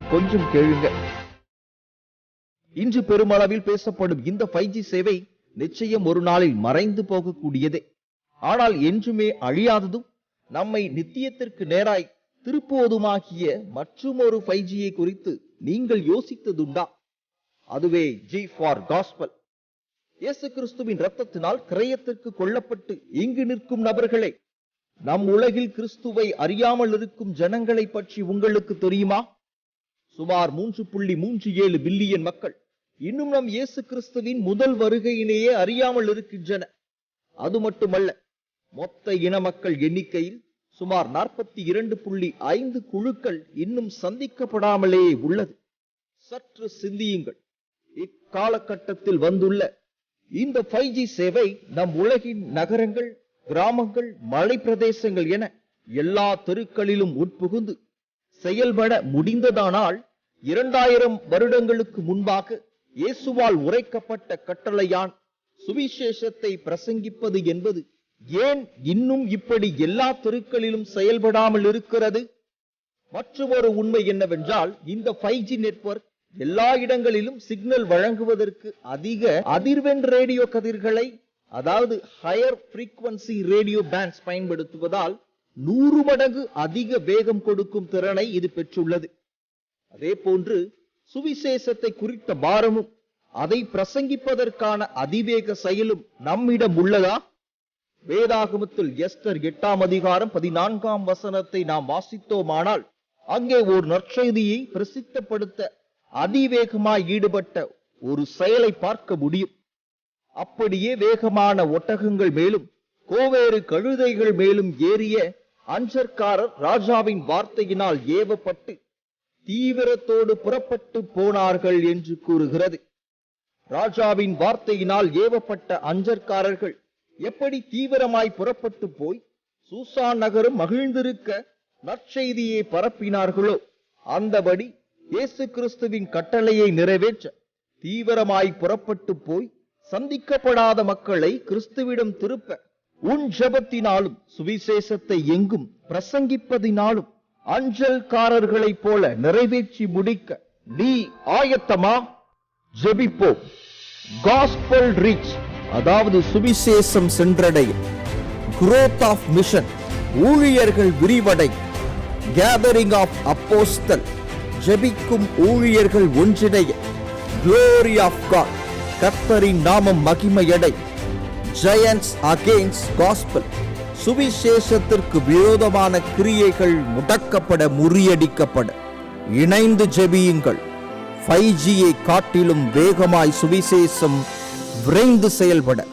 கொஞ்சம் கேளுங்க. இன்று பெருமளவில் பேசப்படும் இந்த ஃபைவ் ஜி சேவை நிச்சயம் ஒரு நாளில் மறைந்து போகக்கூடியதே. ஆனால் என்றுமே அழியாததும் நம்மை நித்தியத்திற்கு நேராய் திருப்புவதுமாகிய மற்றுமொரு ஃபைவ் ஜியை குறித்து நீங்கள் யோசித்ததுண்டா? அதுவே ஜி ஃபார் காஸ்பல் இயேசு கிறிஸ்துவின் ரத்தத்தினால் கிரயத்திற்கு கொல்லப்பட்டு இங்கு நிற்கும் நபர்களே நம் உலகில் கிறிஸ்துவை அறியாமல் இருக்கும் ஜனங்களை பற்றி உங்களுக்கு தெரியுமா? சுமார் மூன்று புள்ளி மூன்று ஏழு பில்லியன் மக்கள் இன்னும் நம் இயேசு கிறிஸ்துவின் முதல் வருகையிலேயே அறியாமல் இருக்கின்றன. அது மட்டுமல்ல மொத்த இன மக்கள் எண்ணிக்கையில் சுமார் நாற்பத்தி இரண்டு புள்ளி ஐந்து குழுக்கள் இன்னும் சந்திக்கப்படாமலே உள்ளது. சற்று சிந்தியுங்கள். இக்காலகட்டத்தில் வந்துள்ள இந்த ஃபைவ் ஜி சேவை நம் உலகின் நகரங்கள் கிராமங்கள் மலை பிரதேசங்கள் என எல்லா தெருக்களிலும் உட்புகுந்து செயல்பட முடிந்ததானால் இரண்டாயிரம் வருடங்களுக்கு முன்பாக இயேசுவால் உரைக்கப்பட்ட கட்டளையான் சுவிசேஷத்தை பிரசங்கிப்பது என்பது ஏன் இன்னும் இப்படி எல்லா தெருக்களிலும் செயல்படாமல் இருக்கிறது? மற்றொரு உண்மை என்னவென்றால் இந்த ஃபைவ் ஜி நெட்வொர்க் எல்லா இடங்களிலும் சிக்னல் வழங்குவதற்கு அதிக அதிர்வெண் ரேடியோ கதிர்களை அதாவது ஹையர் ஃப்ரீக்வன்சி ரேடியோ பேண்ட்ஸ் பயன்படுத்துவதால் நூறு மடங்கு அதிக வேகம் கொடுக்கும் திறனை இது பெற்றுள்ளது. அதே போன்று சுவிசேஷத்தை குறித்த பாரமும் அதை பிரசங்கிப்பதற்கான அதிவேக செயலும் நம்மிடம் உள்ளதா? வேதாகமத்தில் எஸ்தர் எட்டாம் அதிகாரம் பதினான்காம் வசனத்தை நாம் வாசித்தோமானால் அங்கே ஒரு நற்செய்தியை பிரசித்தப்படுத்த அதிவேகமாய் ஈடுபட்ட ஒரு செயலை பார்க்க முடியும். அப்படியே வேகமான ஒட்டகங்கள் மேலும் கோவேறு கழுதைகள் மேலும் ஏறிய அஞ்சற்காரர் ராஜாவின் வார்த்தையினால் ஏவப்பட்டு தீவிரத்தோடு புறப்பட்டு போனார்கள் என்று கூறுகிறது. ராஜாவின் வார்த்தையினால் ஏவப்பட்ட அஞ்சற்காரர்கள் எப்படி தீவிரமாய் புறப்பட்டு போய் சூசான் நகரும் மகிழ்ந்திருக்க நற்செய்தியை பரப்பினார்களோ அந்தபடி இயேசு கிறிஸ்துவின் கட்டளையை நிறைவேற்ற தீவிரமாய் புறப்பட்டு போய் சந்திக்கப்படாத மக்களை கிறிஸ்துவிடம் திருப்ப உன் ஜெபத்தினாலும் சுவிசேஷத்தை எங்கும் பிரசங்கிப்பதினாலும் அஞ்சல்காரர்களைப் போல நிறைவேற்றி முடிக்க நீ ஆயத்தமா? ஜெபிப்போம். காஸ்பல் ரீச் அதாவது சுவிசேஷம் சென்றடைய. குரோத் ஆஃப் மிஷன் ஊழியர்கள் விரிவடை. கேதரிங் ஆஃப் அப்போஸ்தல் ஜெபிக்கும் ஊழியர்கள் ஒன்றிணைய. க்ளோரி ஆஃப் காட் கத்தரின் நாமம் மகிமையடை. ஜெயன்ஸ் அகெயின்ஸ்ட் காஸ்பல் சுவிசேஷத்திற்கு விரோதமான கிரியைகள் முடக்கப்பட முறியடிக்கப்பட இணைந்து ஜெபியுங்கள். ஃபைவ் ஜியை காட்டிலும் வேகமாய் சுவிசேஷம் விரைந்து செயல்பட.